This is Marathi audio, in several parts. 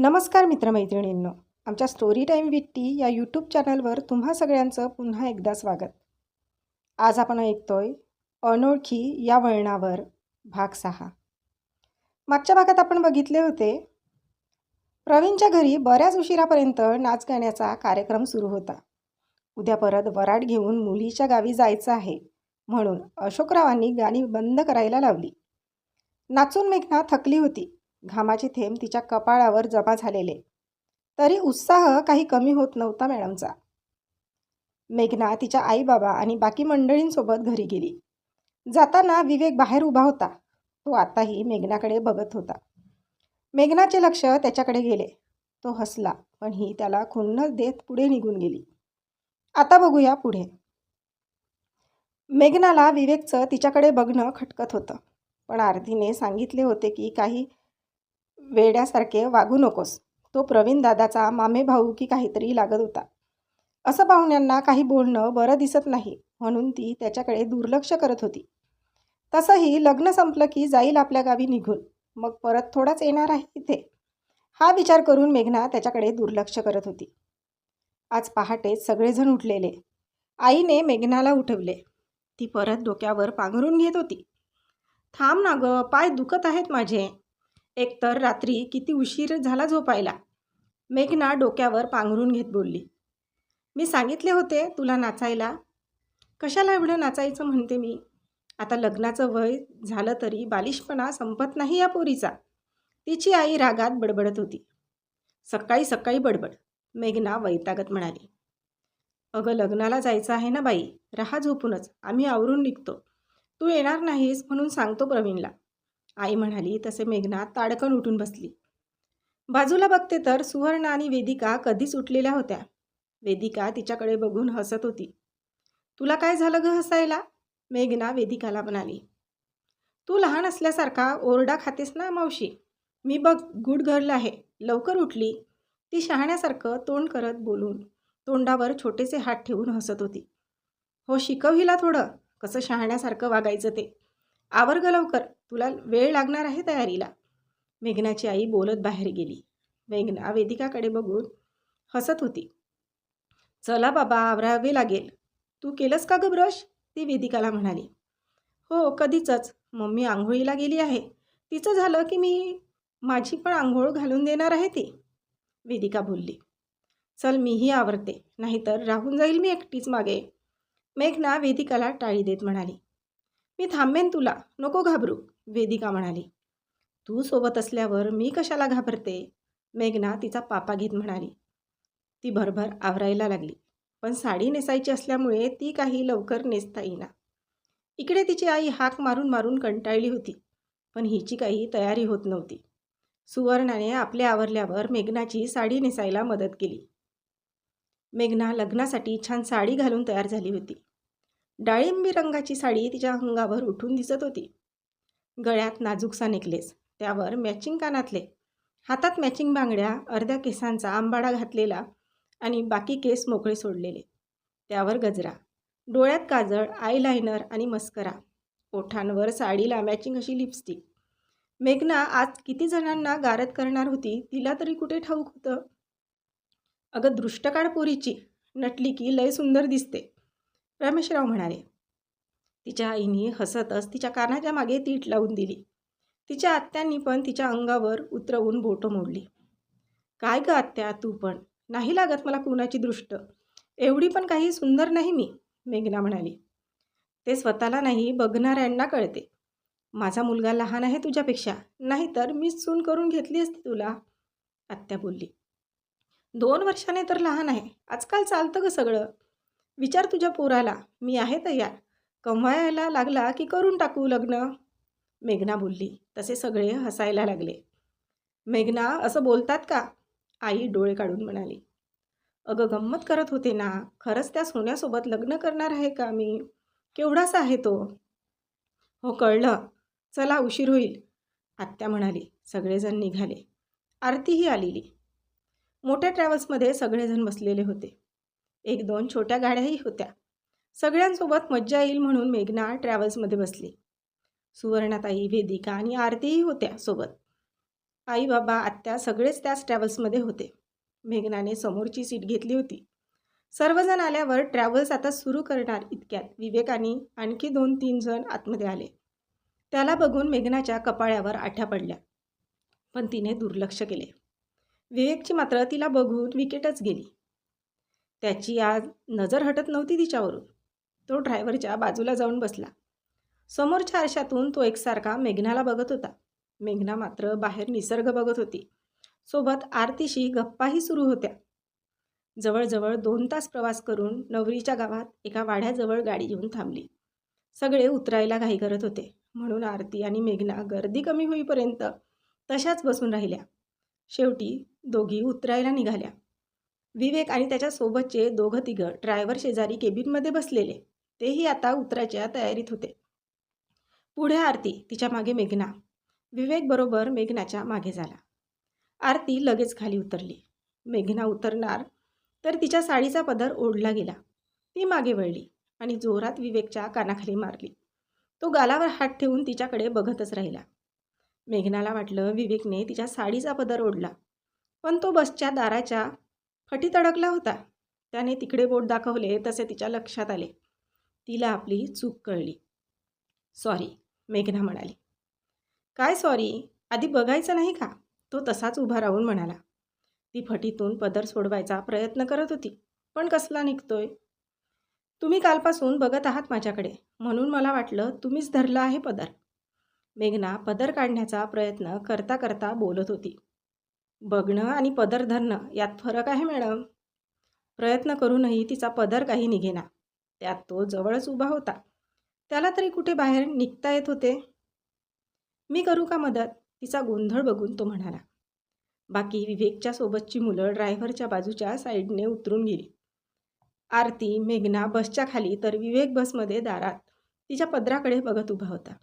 नमस्कार मित्रमैत्रिणींनो. आमच्या स्टोरी टाईम विथ टी या यूट्यूब चॅनलवर तुम्हा सगळ्यांचं पुन्हा एकदा स्वागत. आज आपण ऐकतोय अनोळखी या वळणावर भाग सहा. मागच्या भागात आपण बघितले होते प्रवीणच्या घरी बऱ्याच उशिरापर्यंत नाच गाण्याचा कार्यक्रम सुरू होता. उद्या परत वराड घेऊन मुलीच्या गावी जायचं आहे म्हणून अशोकरावांनी गाणी बंद करायला लावली. नाचून मेघना थकली होती. घामाची थेंब तिच्या कपाळावर जमा झालेले. तरी उत्साह काही कमी होत नव्हता मॅडमचा. मेघना तिच्या आईबाबा आणि बाकी मंडळींसोबत घरी गेली. जाताना विवेक बाहेर उभा होता. तो आताही मेघनाकडे बघत होता. मेघनाचे लक्ष त्याच्याकडे गेले. तो हसला पण ही त्याला खुन्नस देत पुढे निघून गेली. आता बघूया पुढे. मेघनाला विवेकचं तिच्याकडे बघणं खटकत होतं. पण आरतीने सांगितले होते की काही वेड्यासारखे वागू नकोस. तो प्रवीण दादाचा मामे भाऊ की काहीतरी लागत होता. असं पाहुण्यांना काही बोलणं बरं दिसत नाही म्हणून ती त्याच्याकडे दुर्लक्ष करत होती. तसंही लग्न संपलं की जाईल आपल्या गावी निघून. मग परत थोडाच येणार आहे इथे. हा विचार करून मेघना त्याच्याकडे दुर्लक्ष करत होती. आज पहाटेच सगळेजण उठलेले. आईने मेघनाला उठवले. ती परत डोक्यावर पांघरून घेत होती. थांब ना गं पाय दुखत आहेत माझे. एकतर रात्री किती उशीर झाला झोपायला? मेघना डोक्यावर पांघरून घेत बोलली. मी सांगितले होते तुला नाचायला. कशाला एवढं नाचायचं म्हणते मी? आता लग्नाचं वय झालं तरी बालिशपणा संपत नाही या पोरीचा. तिची आई रागात बडबडत होती. सकाळी सकाळी बडबड मेघना वैतागत म्हणाली. अगं लग्नाला जायचं आहे ना बाई. राहा झोपूनच. आम्ही आवरून निघतो. तू येणार नाहीस म्हणून सांगतो प्रवीणला. आई म्हणाली तसे मेघना ताडकन उठून बसली. बाजूला बघते तर सुवर्ण आणि वेदिका कधीच उठलेल्या होत्या. वेदिका तिच्याकडे बघून हसत होती. तुला काय झालं ग हसायला? मेघना वेदिकाला म्हणाली. तू लहान असल्यासारखा ओरडा खातेस ना मावशी? मी बघ गुड गर्ल आहे. लवकर उठली. ती शहाण्यासारखं तोंड करत बोलून तोंडावर छोटेसे हात ठेवून हसत होती. हो शिकव हिला थोडं. कसं शहाण्यासारखं वागायचं ते. आवर्ग लवकर. तुला वेळ लागणार आहे तयारीला? मेघनाची आई बोलत बाहेर गेली. मेघना वेदिकाकडे बघून हसत होती. चला बाबा आवरावे लागेल. तू केलंस का ग ब्रश? ती वेदिकाला म्हणाली. हो कधीचच. मम्मी आंघोळीला गेली आहे. तिचं झालं की मी माझी पण आंघोळ घालून देणार आहे ती. वेदिका बोलली. चल मीही आवरते. नाहीतर राहून जाईल मी एकटीच मागे. मेघना वेदिकाला टाळी देत म्हणाली. मी थांबेन तुला. नको घाबरू. वेदिका म्हणाली. तू सोबत असल्यावर मी कशाला घाबरते? मेघना तिचा पापा घेत म्हणाली. ती भरभर आवरायला लागली पण साडी नेसायची असल्यामुळे ती काही लवकर नेसता येईना. इकडे तिची आई हाक मारून मारून कंटाळली होती पण हिची काही तयारी होत नव्हती. सुवर्णाने आपले आवरल्यावर मेघनाची साडी नेसायला मदत केली. मेघना लग्नासाठी छान साडी घालून तयार झाली होती. डाळिंबी रंगाची साडी तिच्या अंगावर उठून दिसत होती. गळ्यात नाजूकसा नेकलेस त्यावर मॅचिंग कानातले. हातात मॅचिंग बांगड्या अर्ध्या केसांचा आंबाडा घातलेला आणि बाकी केस मोकळे सोडलेले. त्यावर गजरा. डोळ्यात काजळ आयलायनर आणि मस्करा. ओठांवर साडीला मॅचिंग अशी लिपस्टिक मेघना आज किती जणांना गारद करणार होती तिला तरी कुठे ठाऊक होतं? अगं दृष्टकाळ पोरीची. नटली की लय सुंदर दिसते. रमेशराव म्हणाले तिच्या आईने हसतच तिच्या कानाच्या मागे तीट लावून दिली. तिच्या आत्यांनी पण तिच्या अंगावर उतरवून बोटं मोडली. काय ग आत्या तू पण? नाही लागत मला कुणाची दृष्ट. एवढी पण काही सुंदर नाही मी मेघना म्हणाली. ते स्वतःला नाही बघणाऱ्यांना कळते. माझा मुलगा लहान आहे तुझ्यापेक्षा. नाहीतर मीच सून करून घेतली असती तुला आत्या बोलली. दोन वर्षाने तर लहान आहे. आजकाल चालतं ग सगळं. विचार तुझ्या पोराला. मी आहे तयार. कमवायला लागला की करून टाकू लग्न? मेघना बोलली. तसे सगळे हसायला लागले. मेघना असं बोलतात का? आई डोळे काढून म्हणाली. अगं गंमत करत होते ना. खरंच त्या सोन्यासोबत लग्न करणार आहे का मी? केवढासा आहे तो? हो कळलं. चला उशीर होईल. आत्या म्हणाली. सगळेजण निघाले. आरतीही आलेली. मोठ्या ट्रॅव्हल्समध्ये सगळेजण बसलेले होते. एक दोन छोट्या गाड्याही होत्या. सगळ्यांसोबत मज्जा येईल म्हणून मेघना ट्रॅव्हल्समध्ये बसली. सुवर्णाताई वेदिका आणि आरतीही होत्या सोबत. आई बाबा आत्या सगळेच त्याच ट्रॅव्हल्समध्ये होते. मेघनाने समोरची सीट घेतली होती. सर्वजण आल्यावर ट्रॅव्हल्स आता सुरू करणार इतक्यात विवेकानी आणखी दोन तीन जण आतमध्ये आले. त्याला बघून मेघनाच्या कपाळ्यावर आठ्या पडल्या. पण तिने दुर्लक्ष केले. विवेकची मात्र तिला बघून विकेटच गेली. त्याची आज नजर हटत नव्हती तिच्यावरून. तो ड्रायव्हरच्या बाजूला जाऊन बसला. समोरच्या आरशातून तो एकसारखा मेघनाला बघत होता. मेघना मात्र बाहेर निसर्ग बघत होती. सोबत आरतीशी गप्पाही सुरू होत्या. जवळजवळ दोन तास प्रवास करून नवरीच्या गावात एका वाड्याजवळ गाडी येऊन थांबली. सगळे उतरायला घाई करत होते. म्हणून आरती आणि मेघना गर्दी कमी होईपर्यंत तशाच बसून राहिल्या. शेवटी दोघी उतरायला निघाल्या. विवेक आणि त्याच्यासोबतचे दोघं तिघं ड्रायव्हर शेजारी केबिनमध्ये बसलेले. तेही आता उतरायच्या तयारीत होते. पुढे आरती तिच्यामागे मेघना. विवेक बरोबर मेघनाच्या मागे झाला. आरती लगेच खाली उतरली. मेघना उतरणार तर तिच्या साडीचा पदर ओढला गेला. ती मागे वळली आणि जोरात विवेकच्या कानाखाली मारली. तो गालावर हात ठेवून तिच्याकडे बघतच राहिला. मेघनाला वाटलं विवेकने तिच्या साडीचा पदर ओढला. पण तो बसच्या दाराच्या फटीत अडकला होता. त्याने तिकडे बोट दाखवले तसे तिच्या लक्षात आले. तिला आपली चूक कळली. सॉरी मेघना म्हणाली. काय सॉरी आधी बघायचं नाही का? तो तसाच उभा राहून म्हणाला. ती फटीतून पदर सोडवायचा प्रयत्न करत होती पण कसला निघतोय? तुम्ही कालपासून बघत आहात माझ्याकडे म्हणून मला वाटलं तुम्हीच धरला आहे पदर. मेघना पदर काढण्याचा प्रयत्न करता करता बोलत होती. बघणं आणि पदर धरणं यात फरक आहे मॅडम. प्रयत्न करूनही तिचा पदर काही निघेना. त्यात तो जवळच उभा होता. त्याला तरी कुठे बाहेर निघता येत होते? मी करू का मदत? तिचा गोंधळ बघून तो म्हणाला. बाकी विवेकच्या सोबतची मुलं ड्रायव्हरच्या बाजूच्या साईडने उतरून गेली. आरती मेघना बसच्या खाली तर विवेक बसमध्ये दारात तिच्या पदराकडे बघत उभा होता.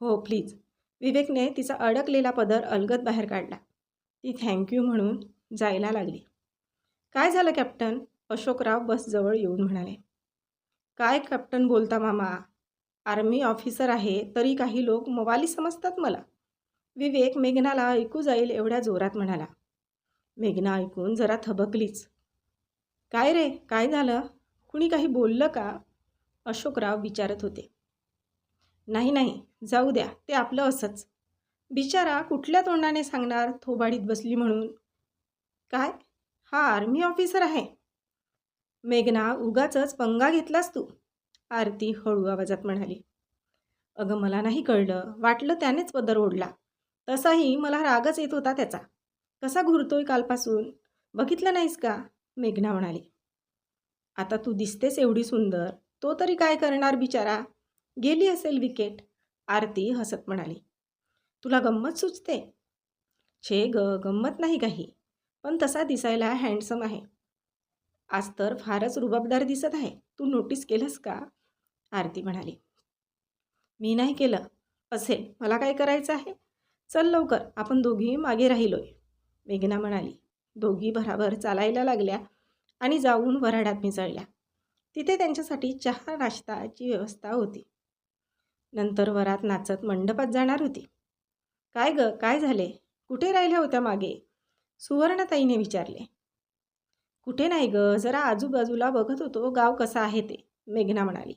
हो प्लीज. विवेकने तिचा अडकलेला पदर अलगत बाहेर काढला. ती थँक्यू म्हणून जायला लागली. काय झालं कॅप्टन? अशोकराव बसजवळ येऊन म्हणाले. काय कॅप्टन बोलता मामा? आर्मी ऑफिसर आहे तरी काही लोक मवाली समजतात मला. विवेक मेघनाला ऐकू जाईल एवढ्या जोरात म्हणाला. मेघना ऐकून जरा थबकलीच. काय रे काय झालं? कुणी काही बोललं का? अशोकराव विचारत होते. नाही नाही जाऊ द्या ते आपलं असंच. बिचारा कुठल्या तोंडाने सांगणार थोबाडीत बसली म्हणून? काय? हा आर्मी ऑफिसर आहे. मेघना उगाचच पंगा घेतलास तू? आरती हळू आवाजात म्हणाली. अगं मला नाही कळलं. वाटलं त्यानेच पदर ओढला. तसाही मला रागच येत होता त्याचा. कसा घुरतोय कालपासून? बघितलं नाहीस का? मेघना म्हणाली. आता तू दिसतेस एवढी सुंदर. तो तरी काय करणार बिचारा? गेली असेल विकेट. आरती हसत म्हणाली. तुला गंमत सुचते? छे ग गंमत नाही काही. पण तसा दिसायला हँडसम आहे. आज तर फारच रुबाबदार दिसत आहे. तू नोटीस केलंस का? आरती म्हणाली. मी नाही केलं. असेल. मला काय करायचं आहे? चल लवकर. आपण दोघी मागे राहिलोय. मेघना म्हणाली. दोघी भराभर चालायला लागल्या आणि जाऊन वराडात मिसळल्या. तिथे त्यांच्यासाठी चहा नाश्ताची व्यवस्था होती. नंतर वरात नाचत मंडपात जाणार होती. काय ग? काय झाले? कुठे राहिल्या होत्या मागे? सुवर्णताईने विचारले. कुठे नाही ग? जरा आजूबाजूला बघत होतो गाव कसा आहे ते मेघना म्हणाली.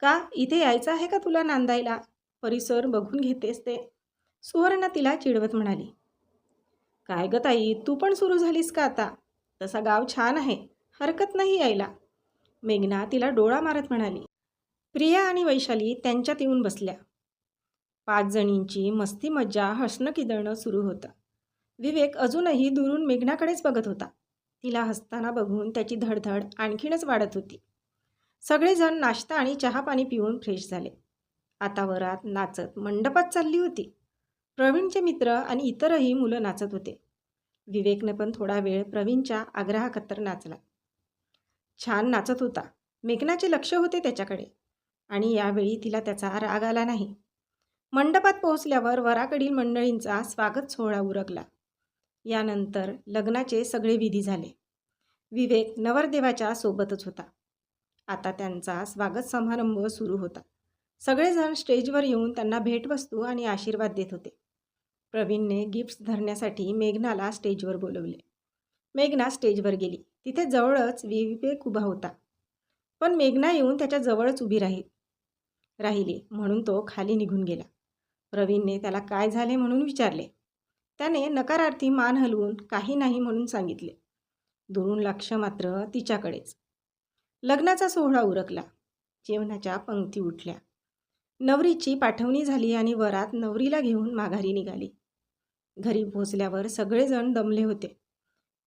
का इथे यायचं आहे का तुला नांदायला? परिसर बघून घेतेस ते. सुवर्णा तिला चिडवत म्हणाली. काय ग ताई तू पण सुरू झालीस का आता? तसा गाव छान आहे हरकत नाही यायला. मेघना तिला डोळा मारत म्हणाली. प्रिया आणि वैशाली त्यांच्यात येऊन बसल्या. पाच जणींची मस्ती मज्जा हसणं किदळणं सुरू होतं. विवेक अजूनही दुरून मेघनाकडेच बघत होता. तिला हसताना बघून त्याची धडधड आणखीनच वाढत होती. सगळेजण नाश्ता आणि चहा पाणी पिऊन फ्रेश झाले. आता वरात नाचत मंडपात चालली होती. प्रवीणचे मित्र आणि इतरही मुलं नाचत होते. विवेकने पण थोडा वेळ प्रवीणच्या आग्रहाकत्तर नाचला. छान नाचत होता. मेघनाचे लक्ष होते त्याच्याकडे. आणि यावेळी तिला त्याचा राग आला नाही. मंडपात पोहोचल्यावर वराकडील मंडळींचा स्वागत सोहळा उरकला. यानंतर लग्नाचे सगळे विधी झाले. विवेक नवरदेवाच्या सोबतच होता. आता त्यांचा स्वागत समारंभ सुरू होता. सगळेजण स्टेजवर येऊन त्यांना भेटवस्तू आणि आशीर्वाद देत होते. प्रवीणने गिफ्ट्स धरण्यासाठी मेघनाला स्टेजवर बोलवले. मेघना स्टेजवर गेली. तिथे जवळच विवेक उभा होता. पण मेघना येऊन त्याच्या जवळच उभी राही राहिली म्हणून तो खाली निघून गेला. प्रवीणने त्याला काय झाले म्हणून विचारले. त्याने नकारार्थी मान हलवून काही नाही म्हणून सांगितले. दुरून लक्ष मात्र तिच्याकडेच. लग्नाचा सोहळा उरकला. जेवणाच्या पंक्ती उठल्या. नवरीची पाठवणी झाली आणि वरात नवरीला घेऊन माघारी निघाली. घरी पोचल्यावर सगळेजण दमले होते.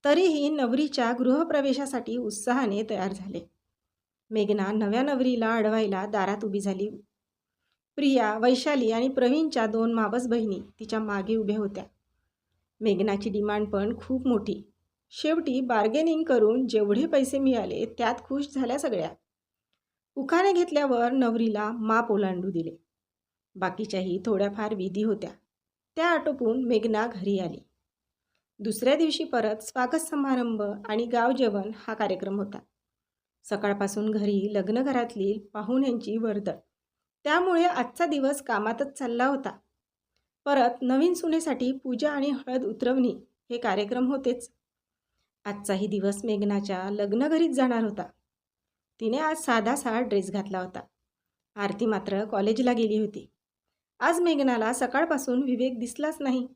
तरीही नवरीच्या गृहप्रवेशासाठी उत्साहाने तयार झाले. मेघना नव्या नवरीला अडवायला दारात उभी झाली. प्रिया वैशाली आणि प्रवीणच्या दोन मावस बहिणी तिच्यामागे उभ्या होत्या. मेघनाची डिमांड पण खूप मोठी. शेवटी बार्गेनिंग करून जेवढे पैसे मिळाले त्यात खुश झाल्या सगळ्या. उखाणे घेतल्यावर नवरीला माप ओलांडू दिले. बाकीच्याही थोड्याफार विधी होत्या. त्या आटोपून मेघना घरी आली. दुसऱ्या दिवशी परत स्वागत समारंभ आणि गाव जेवण हा कार्यक्रम होता. सकाळपासून घरी लग्नघरातली पाहुण्यांची वर्दळ. त्यामुळे आजचा दिवस कामातच चालला होता. परत नवीन सुनेसाठी पूजा आणि हळद उतरवणी हे कार्यक्रम होतेच. आजचाही दिवस मेघनाच्या लग्नघरीच जाणार होता. तिने आज साधासा ड्रेस घातला होता. आरती मात्र कॉलेजला गेली होती. आज मेघनाला सकाळपासून विवेक दिसलाच नाही.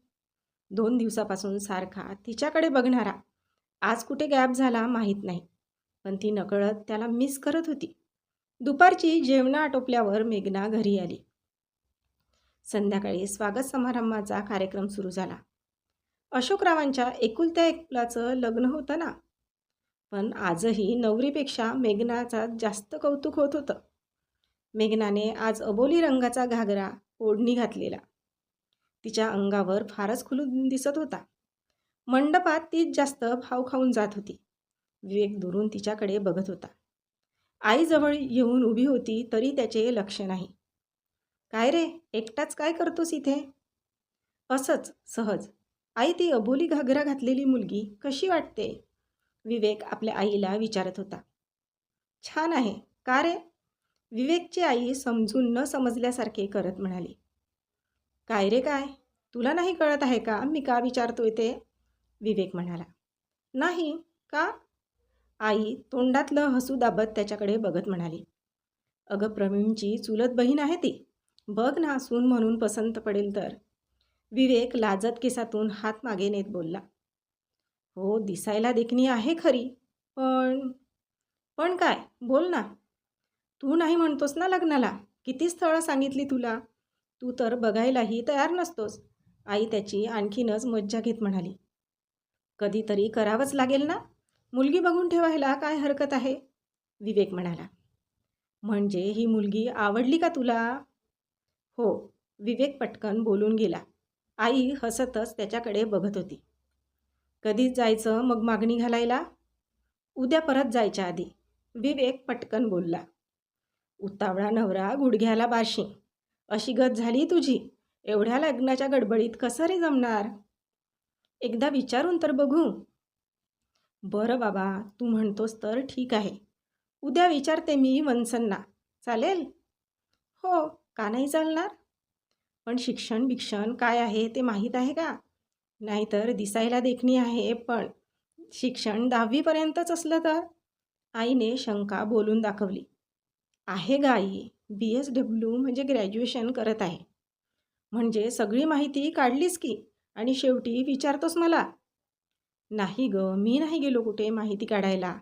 दोन दिवसापासून सारखा तिच्याकडे बघणारा. आज कुठे गॅप झाला माहीत नाही. पण ती नकळत त्याला मिस करत होती. दुपारची जेवणं आटोपल्यावर मेघना घरी आली. संध्याकाळी स्वागत समारंभाचा कार्यक्रम सुरू झाला. अशोकरावांच्या एकुलत्या एकलाचं लग्न होतं ना? पण आजही नवरीपेक्षा मेघनाचा जास्त कौतुक होत होतं. मेघनाने आज अबोली रंगाचा घागरा ओढणी घातलेला. तिच्या अंगावर फारच खुलून दिसत होता. मंडपात तीच जास्त भाव खाऊन जात होती. विवेक दुरून तिच्याकडे बघत होता. आईजवळ येऊन उभी होती तरी त्याचे लक्ष नाही. काय रे? एकटाच काय करतोस इथे? असंच सहज. आई ती अबोली घागरा घातलेली मुलगी कशी वाटते? विवेक आपल्या आईला विचारत होता. छान आहे. का रे? विवेकची आई समजून न समजल्यासारखे करत म्हणाली. काय रे काय? तुला नाही कळत आहे का? मी का विचारतोय ते? विवेक म्हणाला. नाही. का? आई तोंडातलं हसू दाबत त्याच्याकडे बघत म्हणाली. अगं प्रवीणची चुलत बहीण आहे ती. बघ ना सून म्हणून पसंत पडेल तर. विवेक लाजत केसातून हात मागे नेत बोलला. हो दिसायला देखणी आहे खरी पण पण काय बोल ना. तू नाही म्हणतोस ना लग्नाला? किती स्थळं सांगितली तुला? तू तर बघायलाही तयार नसतोस. आई त्याची आणखीनच मज्जा घेत म्हणाली. कधीतरी करावंच लागेल ना? मुलगी बघून ठेवायला काय हरकत आहे? विवेक म्हणाला. म्हणजे ही मुलगी आवडली का तुला? हो विवेक पटकन बोलून गेला. आई हसतच त्याच्याकडे बघत होती. कधीच जायचं मग मागणी घालायला? उद्या परत जायच्या आधी. विवेक पटकन बोलला. उतावळा नवरा गुडघ्याला बाशी. अशी गत झाली तुझी? एवढ्या लग्नाच्या गडबडीत कसं रे जमणार? एकदा विचारून तर बघू. बरं बाबा तू म्हणतोस तर ठीक आहे. उद्या विचारते मी वनसन्ना चालेल? हो. का नाही चालणार? पण शिक्षण बिक्षण काय आहे ते माहीत आहे का? नाहीतर दिसायला देखणी आहे पण शिक्षण दहावीपर्यंतच असलं तर? आईने शंका बोलून दाखवली. आहे गा आई बी एस डब्ल्यू म्हणजे ग्रॅज्युएशन करत आहे. म्हणजे सगळी माहिती काढलीस की आणि शेवटी विचारतोस मला. नाही ग मी नाही गेलो कुठे माहिती काढायला.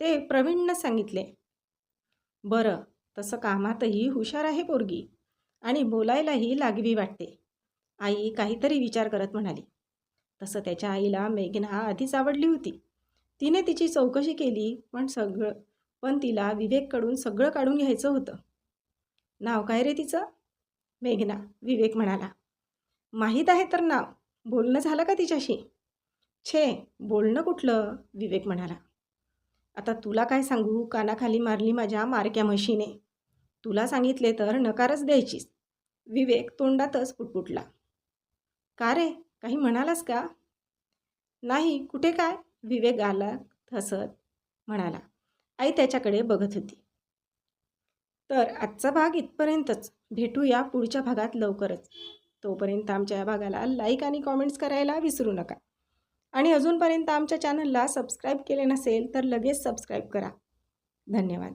ते प्रवीणनं सांगितले. बरं तसं कामातही हुशार आहे पोरगी. आणि बोलायलाही लागवी वाटते. आई काहीतरी विचार करत म्हणाली. तसं त्याच्या आईला मेघना आधीच आवडली होती. तिने तिची चौकशी केली पण सगळं पण तिला विवेककडून सगळं काढून घ्यायचं होतं. नाव काय रे तिचं? मेघना विवेक म्हणाला. माहीत आहे तर नाव. बोलणं झालं का तिच्याशी? छे बोलणं कुठलं? विवेक म्हणाला. आता तुला काय सांगू? कानाखाली मारली माझ्या मारक्या म्हशीने. तुला सांगितले तर नकारच द्यायचीस. विवेक तोंडातच पुटपुटला. का रे? काही म्हणालास का? नाही. कुठे काय? विवेक आला हसत म्हणाला. आई त्याच्याकडे बघत होती. तर आजचा भाग इथपर्यंतच. भेटूया पुढच्या भागात लवकरच. तोपर्यंत आमच्या या भागाला लाईक आणि कॉमेंट्स करायला विसरू नका. आणि अजूनपर्यंत आमच्या चॅनलला सबस्क्राईब केले नसेल तर लगेच सबस्क्राईब करा. धन्यवाद.